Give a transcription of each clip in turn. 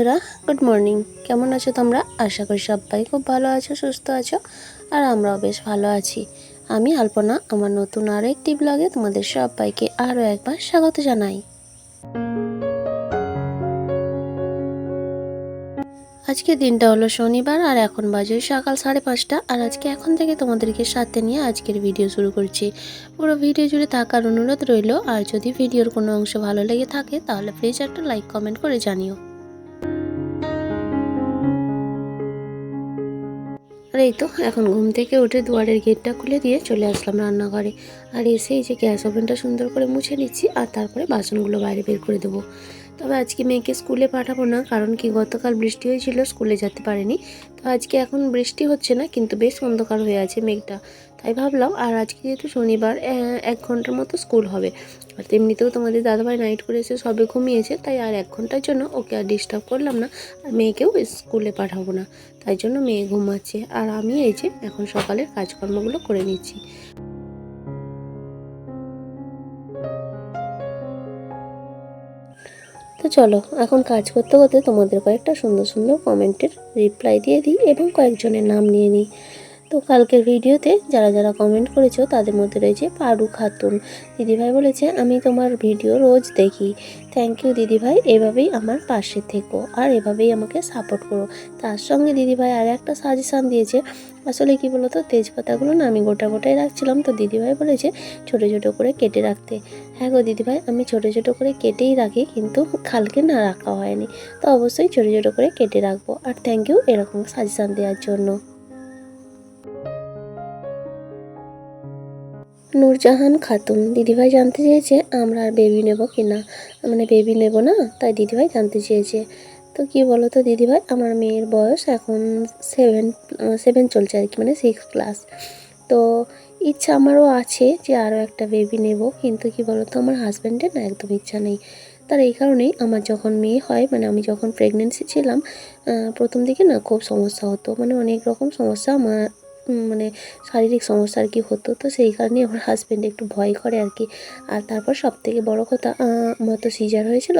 বন্ধুরা good morning কেমন আছো তোমরা? আশা করি সবাই খুব ভালো আছো, সুস্থ আছো, আর আমরাও বেশ ভালো আছি। আমি আলপনা, আমার নতুন আরও একটি ব্লগে তোমাদের সবাইকে আরও একবার স্বাগত জানাই। আজকে দিনটা হলো শনিবার, আর এখন বাজে সকাল সাড়ে পাঁচটা, আর আজকে এখন থেকে তোমাদেরকে সাথে নিয়ে আজকের ভিডিও শুরু করছি। পুরো ভিডিও জুড়ে থাকার অনুরোধ রইল, আর যদি ভিডিওর কোনো অংশ ভালো লেগে থাকে, তাহলে প্লিজ একটা লাইক কমেন্ট করে জানিও। আর এই তো, এখন ঘুম থেকে উঠে দুয়ারের গেটটা খুলে দিয়ে চলে আসলাম রান্নাঘরে। আর এসে এই যে গ্যাস ওভেনটা সুন্দর করে মুছে নিচ্ছি আর তারপরে বাসনগুলো বাইরে বের করে দেবো। তবে আজকে মেয়েকে স্কুলে পাঠাবো না, কারণ কি গতকাল বৃষ্টি হয়েছিল, স্কুলে যেতে পারেনি। তো আজকে এখন বৃষ্টি হচ্ছে না, কিন্তু বেশ অন্ধকার হয়ে আছে মেঘটা। তাই ভাবলাম, আর আজকে যেহেতু শনিবার এক ঘণ্টার মতো স্কুল হবে। আর তেমনিতেও তোমাদের দাদাভাই নাইট করে এসে সবে ঘুমিয়েছে, তাই আর এক ঘণ্টার জন্য ওকে আর ডিস্টার্ব করলাম না। আর মেয়েকেও স্কুলে পাঠাবো না, তাই জন্য মেয়ে ঘুমাচ্ছে। আর আমি এই যে এখন সকালের কাজকর্মগুলো করে নিচ্ছি। তো চলো, এখন কাজ করতে করতে তোমাদের কয়েকটা সুন্দর সুন্দর কমেন্টের রিপ্লাই দিয়ে দিই এবং কয়েকজনের নাম নিয়ে নিই। তো কালকের ভিডিওতে যারা যারা কমেন্ট করেছ, তাদের মধ্যে রয়েছে পারু খাতুন। দিদিভাই বলেছে, আমি তোমার ভিডিও রোজ দেখি। থ্যাংক ইউ দিদিভাই, এভাবেই আমার পাশে থেকো আর এভাবেই আমাকে সাপোর্ট করো। তার সঙ্গে দিদিভাই আর একটা সাজেশান দিয়েছে। আসলে কি বলতো, তেজপাতাগুলো না আমি গোটা গোটাই রাখছিলাম। তো দিদিভাই বলেছে, ছোটো ছোটো করে কেটে রাখতে। হ্যাঁ গো দিদিভাই, আমি ছোটো ছোটো করে কেটেই রাখি কিন্তু কালকে না রাখা হয়নি। তো অবশ্যই ছোটো ছোটো করে কেটে রাখব। আর থ্যাংক ইউ এরকম সাজেশান দেওয়ার জন্য। নূরজাহান খাতুন। দিদিভাই জানতে চেয়েছে আমরা আর বেবি নেব কি না। মানে বেবি নেব না, তাই দিদিভাই জানতে চেয়েছে। তো কি বলো তো দিদিভাই, আমার মেয়ের বয়স এখন সেভেন সেভেন চলছে আর কি মানে সিক্স ক্লাস তো ইচ্ছা আমারও আছে যে আরও একটা বেবি নেব, কিন্তু কি বলো তো আমার হাজব্যান্ডের না একদম ইচ্ছা নেই। তার এই কারণেই আমার যখন মেয়ে হয় মানে আমি যখন প্রেগনেন্সি ছিলাম প্রথম দিকে না খুব সমস্যা হতো। মানে অনেক রকম সমস্যা আমার মানে শারীরিক সমস্যা আর কি হতো। তো সেই কারণে আমার হাজব্যান্ড একটু ভয় করে আর কি। আর তারপর সব থেকে বড়ো কথা আমার তো সিজার হয়েছিল।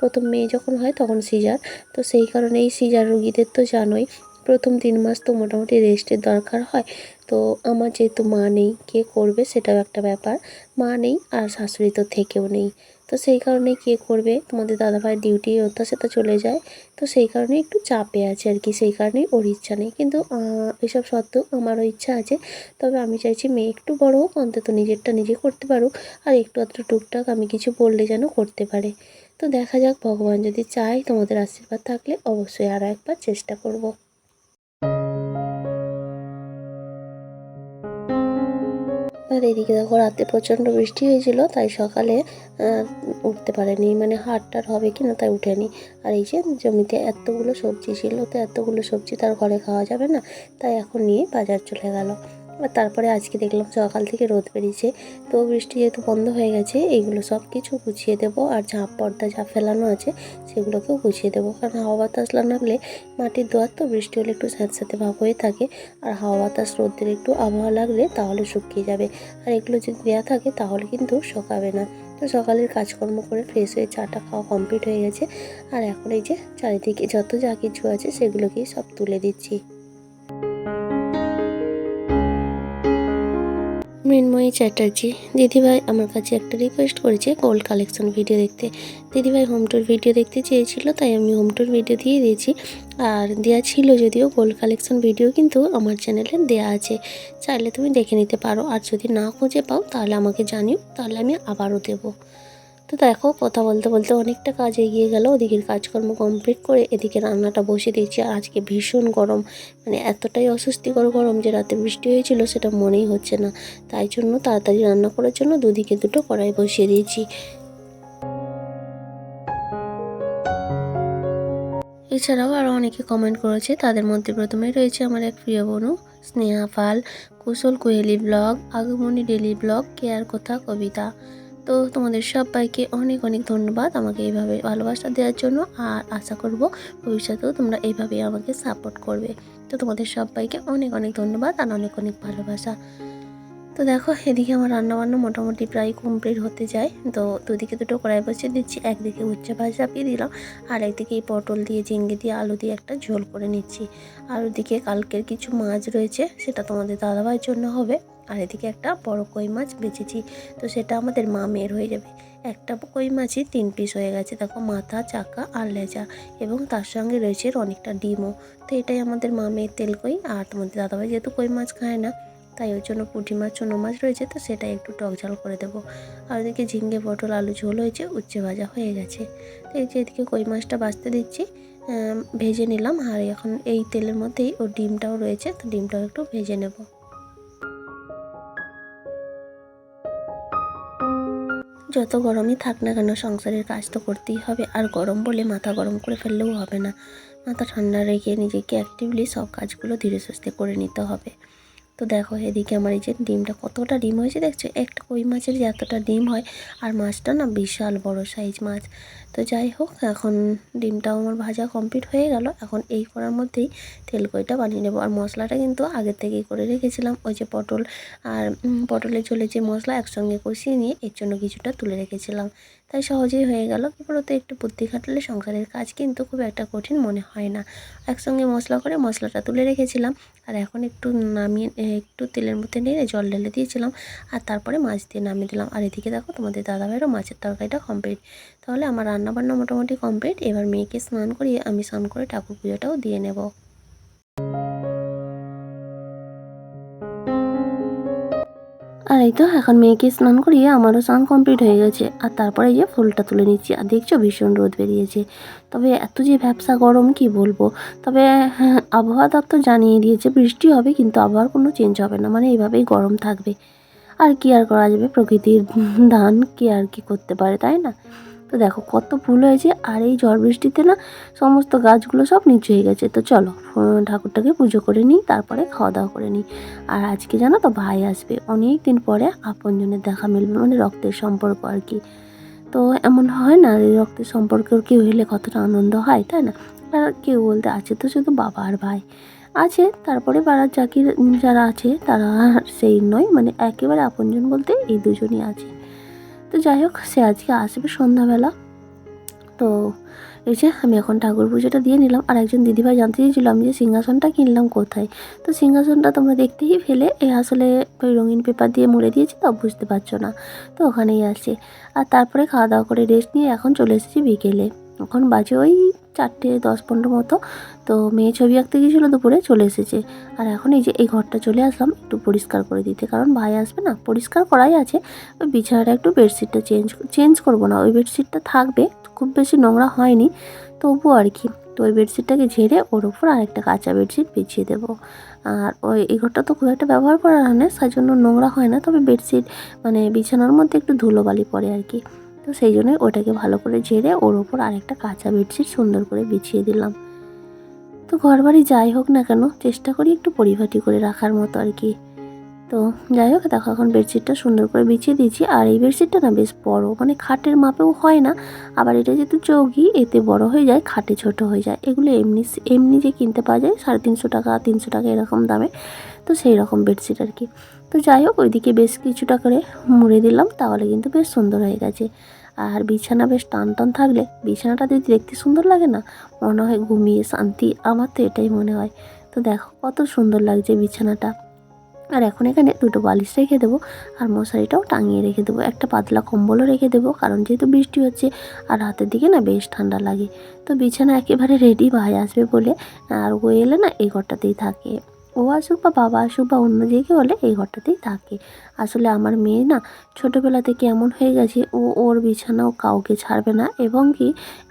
প্রথম মেয়ে যখন হয় তখন সিজার তো সেই কারণে এই সিজার রুগীদের তো জানোই, প্রথম তিন মাস তো মোটামুটি রেস্টের দরকার হয়। তো আমার যেহেতু মা নেই, কে করবে সেটাও একটা ব্যাপার। মা নেই আর শাশুড়ি তো থেকেও নেই। তো সেই কারণে কে করবে? তোমাদের দাদাভাই ডিউটি সেটা চলে যায়। তো সেই কারণে একটু চাপে আছে আর কি, সেই কারণেই ওর ইচ্ছা নেই। কিন্তু এসব সত্ত্বেও আমারও ইচ্ছা আছে। তবে আমি চাইছি মেয়ে একটু বড় হোক, অন্তত নিজেরটা নিজে করতে পারুক। আর একটু আধটু টুকটাক আমি কিছু বললে যেন করতে পারে। তো দেখা যাক, ভগবান যদি চায় তোমাদের আশীর্বাদ থাকলে অবশ্যই আরও একবার চেষ্টা করব। আর এদিকে দেখো রাতে প্রচণ্ড বৃষ্টি হয়েছিল, তাই সকালে উঠতে পারেনি। মানে হাটটার হবে কি না তাই উঠেনি। আর এই যে জমিতে এতগুলো সবজি ছিল, তো এতগুলো সবজি তার ঘরে খাওয়া যাবে না, তাই এখন নিয়ে বাজার চলে গেল। তারপরে আজকে দেখলাম সকাল থেকে রোদ বেরিয়েছে। তো বৃষ্টি যেহেতু বন্ধ হয়ে গেছে, এইগুলো সব কিছু গুছিয়ে দেবো আর ঝাঁপ পর্দা যা ফেলানো আছে সেগুলোকেও গুছিয়ে দেবো। কারণ হাওয়া বাতাস লাগলে মাটির দোয়ার তো বৃষ্টি হলে একটু স্যাঁতস্যাঁতে ভাব হয়ে থাকে। আর হাওয়া বাতাস রোদের একটু আবহাওয়া লাগলে তাহলে শুকিয়ে যাবে। আর এগুলো যদি দেওয়া থাকে তাহলে কিন্তু শোকাবে না। তো সকালের কাজকর্ম করে ফ্রেশ হয়ে চাটা খাওয়া কমপ্লিট হয়ে গেছে। আর এখন এই যে চারিদিকে যত যা কিছু আছে সেগুলোকেই সব তুলে দিচ্ছি। মৃন্ময়ী চ্যাটার্জি। দিদিভাই আমার কাছে একটা রিকোয়েস্ট করেছে গোল্ড কালেকশন ভিডিও দেখতে। দিদিভাই হোম টুর ভিডিও দেখতে চেয়েছিল, তাই আমি হোম টুর ভিডিও দিয়ে দিয়েছি। আর দেওয়া ছিল যদিও গোল্ড কালেকশন ভিডিও কিন্তু আমার চ্যানেলে দেয়া আছে। চাইলে তুমি দেখে নিতে পারো, আর যদি না খুঁজে পাও তাহলে আমাকে জানিও, তাহলে আমি আবারও দেবো। তো দেখো, কথা বলতে বলতে অনেকটা কাজ এগিয়ে গেল। ওদিকের কাজকর্ম কমপ্লিট করে এদিকে রান্নাটা বসে দিয়েছি। আর আজকে ভীষণ গরম মানে এতটাই অস্বস্তিকর গরম যে রাতে বৃষ্টি হয়েছিল সেটা মনেই হচ্ছে না। তাই জন্য তাড়াতাড়ি রান্না করার জন্য দুদিকে দুটো কড়াই বসিয়ে দিয়েছি। এছাড়াও আরও অনেকে কমেন্ট করেছে, তাদের মধ্যে প্রথমে রয়েছে আমার এক প্রিয় বোনু, Sneha Pal, Kushal Koheli blog, Agomoni daily blog, care কথা কবিতা। তো তোমাদের সবাইকে অনেক অনেক ধন্যবাদ আমাকে এইভাবে ভালোবাসা দেওয়ার জন্য আর আশা করব ভবিষ্যতেও তোমরা এইভাবেই আমাকে সাপোর্ট করবে। তো তোমাদের সবাইকে অনেক অনেক ধন্যবাদ আর অনেক অনেক ভালোবাসা। তো দেখো, এদিকে আমার রান্নাবান্না মোটামুটি প্রায় কমপ্লিট হতে যায়। তো দুদিকে দুটো কড়াই বসিয়ে দিচ্ছি, একদিকে উচ্চে ভাজ চাপিয়ে দিলাম আর একদিকে এই পটল দিয়ে ঝিঙ্গে দিয়ে, আলু দিয়ে একটা ঝোল করে নিচ্ছি। আর ওদিকে কালকের কিছু মাছ রয়েছে, সেটা তোমাদের দাদাভাইয়ের জন্য হবে। আর এদিকে একটা বড় কই মাছ বেচেছি। তো সেটা আমাদের মা মেয়ের হয়ে যাবে। একটা কই মাছই তিন পিস হয়ে গেছে। দেখো মাথা, চাকা আর লেজা। এবং তার সঙ্গে রয়েছে অনেকটা ডিমও। তো এটাই আমাদের মা মেয়ের তেল কই। আর তোমাদের দাদাভাই যেহেতু কই মাছ খায় না, তাই ওর জন্য পুঁটি মাছ, চুনো মাছ রয়েছে। তো সেটা একটু টক ঝাল করে দেবো। আর ওদিকে ঝিঙ্গে, পটল, আলু ঝোল হয়েছে, উচ্ছে ভাজা হয়ে গেছে। তো এই যে এদিকে কই মাছটা বাছতে দিচ্ছি ভেজে নিলাম। আর এখন এই তেলের মধ্যেই ওর ডিমটাও রয়েছে। তো ডিমটাও একটু ভেজে নেব। যত গরমই থাক না কেন সংসারের কাজ তো করতেই হবে। আর গরম বলে মাথা গরম করে ফেললেও হবে না। মাথা ঠান্ডা রেখে নিজেকে অ্যাক্টিভলি সব কাজগুলো ধীরে সুস্থে করে নিতে হবে। তো দেখো এদিকে আমার এই যে ডিমটা কতটা ডিম হয়েছে দেখছ? একটা কই মাছের যে এতটা ডিম হয়, আর মাছটা না বিশাল বড় সাইজ মাছ। তো যাই হোক, এখন ডিমটাও আমার ভাজা কমপ্লিট হয়ে গেল। এখন এই করার মধ্যেই তেল কইটা বানিয়ে নেব। আর মশলাটা কিন্তু আগের থেকেই করে রেখেছিলাম, ওই যে পটল আর পটলের ঝোলে যে মশলা একসঙ্গে কষিয়ে নিয়ে এর জন্য কিছুটা তুলে রেখেছিলাম। তাই সহজেই হয়ে গেল। কি একটু বুদ্ধি খাটালে সংসারের কাজ কিন্তু খুব একটা কঠিন মনে হয় না। একসঙ্গে মশলা করে মশলাটা তুলে রেখেছিলাম। আর এখন একটু নামিয়ে একটু তেলের মধ্যে নিয়ে জল ঢেলে দিয়েছিলাম আর তারপরে মাছ দিয়ে নামিয়ে দিলাম। আর এদিকে দেখো তোমাদের দাদাভাইয়েরও মাছের তরকারিটা কমপ্লিট তাহলে আমার রান্নাবান্না মোটামুটি কমপ্লিট এবার মেয়েকে স্নান করিয়ে আমি স্নান করে ঠাকুর পুজোটাও দিয়ে নেব। আর এই তো এখন মেয়েকে স্নান করিয়ে আমারও স্নান কমপ্লিট হয়ে গেছে। আর তারপরে যে ফুলটা তুলে নিচ্ছি আর দেখছ ভীষণ রোদ বেরিয়েছে। তবে এত যে ব্যবসা গরম, কি বলব? তবে হ্যাঁ আবহাওয়া দপ্তর জানিয়ে দিয়েছে বৃষ্টি হবে কিন্তু আবহাওয়ার কোনো চেঞ্জ হবে না। মানে এইভাবেই গরম থাকবে। আর কি আর করা যাবে? প্রকৃতির ধান কি আর কি করতে পারে, তাই না? তো দেখো কত ফুল হয়েছে, আর এই ঝড় বৃষ্টিতে না সমস্ত গাছগুলো সব নিচু হয়ে গেছে। তো চলো ঠাকুরটাকে পুজো করে নিই, তারপরে খাওয়া দাওয়া করে নিই। আর আজকে জানো তো ভাই আসবে অনেক দিন পরে আপনজনের দেখা মিলবে মানে রক্তের সম্পর্ক আর কি। তো এমন হয় না, এই রক্তের সম্পর্ক কেউ হলে কতটা আনন্দ হয়, তাই না? আর কেউ বলতে আছে তো শুধু বাবা আর ভাই। আছে, তারপরে পাড়ার চাকি যারা আছে, তারা সেই নয় মানে একেবারে আপনজন বলতে এই দুজনই আছে। যাই হোক, সে আজকে আসবে সন্ধ্যাবেলা। তো এই যে আমি এখন ঠাকুর পুজোটা দিয়ে নিলাম। আর একজন দিদিভাই জানতে চেয়েছিলো আমি যে সিংহাসনটা কিনলাম কোথায়। তো সিংহাসনটা তোমরা দেখতেই ফেলে। এ আসলে ওই রঙিন পেপার দিয়ে মুড়ে দিয়েছি, তো বুঝতে পারছ না। তো ওখানেই আছে। আর তারপরে খাওয়া দাওয়া করে রেস্ট নিয়ে এখন চলে এসেছি বিকেলে। এখন বাজে ওই চারটে দশ পনেরো মতো। তো মেয়ে ছবি আঁকতে গিয়েছিল দুপুরে, চলে এসেছে। আর এখন এই যে এই ঘরটা চলে আসলাম, একটু পরিষ্কার করে দিতে। কারণ ভাই আসবে না, পরিষ্কার করাই আছে। ওই বিছানাটা একটু বেডশিটটা চেঞ্জ চেঞ্জ করব না। ওই বেডশিটটা থাকবে, খুব বেশি নোংরা হয়নি। তবুও আর কি, তো ওই বেডশিটটাকে ঝেড়ে ওর ওপর আরেকটা কাঁচা বেডশিট বিছিয়ে দেবো। আর ওই, এই ঘরটা তো খুব একটা ব্যবহার করা হয় না সেই জন্য নোংরা হয় না। তবে বেডশিট মানে বিছানার মধ্যে একটু ধুলোবালি পড়ে আর কি। তো সেই জন্যই ওটাকে ভালো করে ঝেড়ে ওর ওপর আরেকটা কাঁচা বেডশিট সুন্দর করে বিছিয়ে দিলাম। তো ঘর বাড়ি যাই হোক না কেন, চেষ্টা করি একটু পরিপাটি করে রাখার মতো আর কি। তো যাই হোক, দেখো এখন বেডশিটটা সুন্দর করে বিছিয়ে দিয়েছি। আর এই বেডশিটটা না বেশ বড় মানে খাটের মাপেও হয় না। আবার এটা যেহেতু চৌকি, এতে বড় হয়ে যায়, খাটে ছোট হয়ে যায়। এগুলো এমনি এমনি যে কিনতে পাওয়া যায়, সাড়ে তিনশো টাকা তিনশো টাকা এরকম দামে। তো সেই রকম বেডশিট আর কি। তো যাই হোক, ওইদিকে বেশ কিছুটা করে মুড়ে দিলাম, তাহলে কিন্তু বেশ সুন্দর হয়ে গেছে। আর বিছানা বেশ টান টান থাকলে, বিছানাটা যদি দেখতে সুন্দর লাগে না, মনে হয় ঘুমিয়ে শান্তি, আমার তো এটাই মনে হয়। তো দেখো, কত সুন্দর লাগছে বিছানাটা। আর এখন এখানে দুটো বালিশ রেখে দেবো, আর মশারিটাও টাঙিয়ে রেখে দেবো। একটা পাতলা কম্বলও রেখে দেবো, কারণ যেহেতু বৃষ্টি হচ্ছে, আর রাতের দিকে না বেশ ঠান্ডা লাগে। তো বিছানা একেবারে রেডি ভাই আসবে বলে, আর ও এলে না এই ঘরটাতেই থাকে। ও আসুক বা বাবা আসুক বা অন্য দিকে হলে এই ঘরটাতেই থাকে। আসলে আমার মেয়ে না ছোটোবেলা থেকে এমন হয়ে গেছে, ও ওর বিছানাও কাউকে ছাড়বে না এবং কি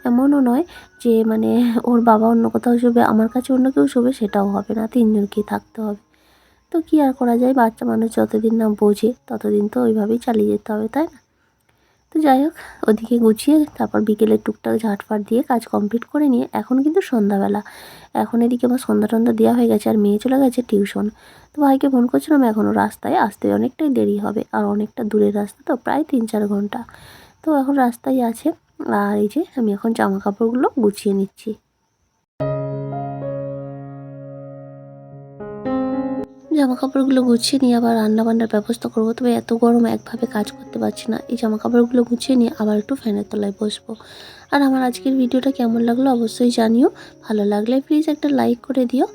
এমনও নয় যে মানে ওর বাবা অন্য কোথাও শোবে, আমার কাছে অন্য কেউ শোবে সেটাও হবে না, তিনজনকেই থাকতে হবে। তো কী আর করা যায়? বাচ্চা মানুষ যতদিন না বোঝে ততদিন তো ওইভাবেই চালিয়ে যেতে হবে, তাই না? তো যাই হোক, ওদিকে গুছিয়ে তারপর বিকেলে টুকটাক ঝাটফাট দিয়ে কাজ কমপ্লিট করে নিয়ে এখন কিন্তু সন্ধ্যাবেলা। এখন এদিকে আমার সন্ধ্যা টন্ধা দেওয়া হয়ে গেছে আর মেয়ে চলে গেছে টিউশন। তো ভাইকে ফোন করছিলাম এখনও রাস্তায় আসতে অনেকটাই দেরি হবে আর অনেকটা দূরের রাস্তা তো প্রায় তিন চার ঘণ্টা। তো এখন রাস্তায় আছে আর এই যে আমি এখন জামা কাপড়গুলো গুছিয়ে নিচ্ছি। জামা কাপড়গুলো গুছিয়ে নিয়ে আবার রান্না বান্নার ব্যবস্থা করব। তবে এত গরম একভাবে কাজ করতে পারছি না। এই জামা কাপড়গুলো গুছিয়ে নিয়ে আবার একটু ফ্যানের তলায় বসবো। আর আমার আজকের ভিডিওটা কেমন লাগল অবশ্যই জানিও। ভালো লাগলে প্লিজ একটা লাইক করে দিও।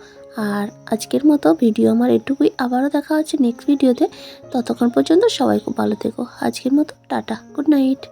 আর আজকের মতো ভিডিও আমার এটুকুই। আবারও দেখা হচ্ছে নেক্সট ভিডিওতে ততক্ষণ পর্যন্ত সবাই খুব ভালো থেকো। আজকের মতো টাটা। Good night.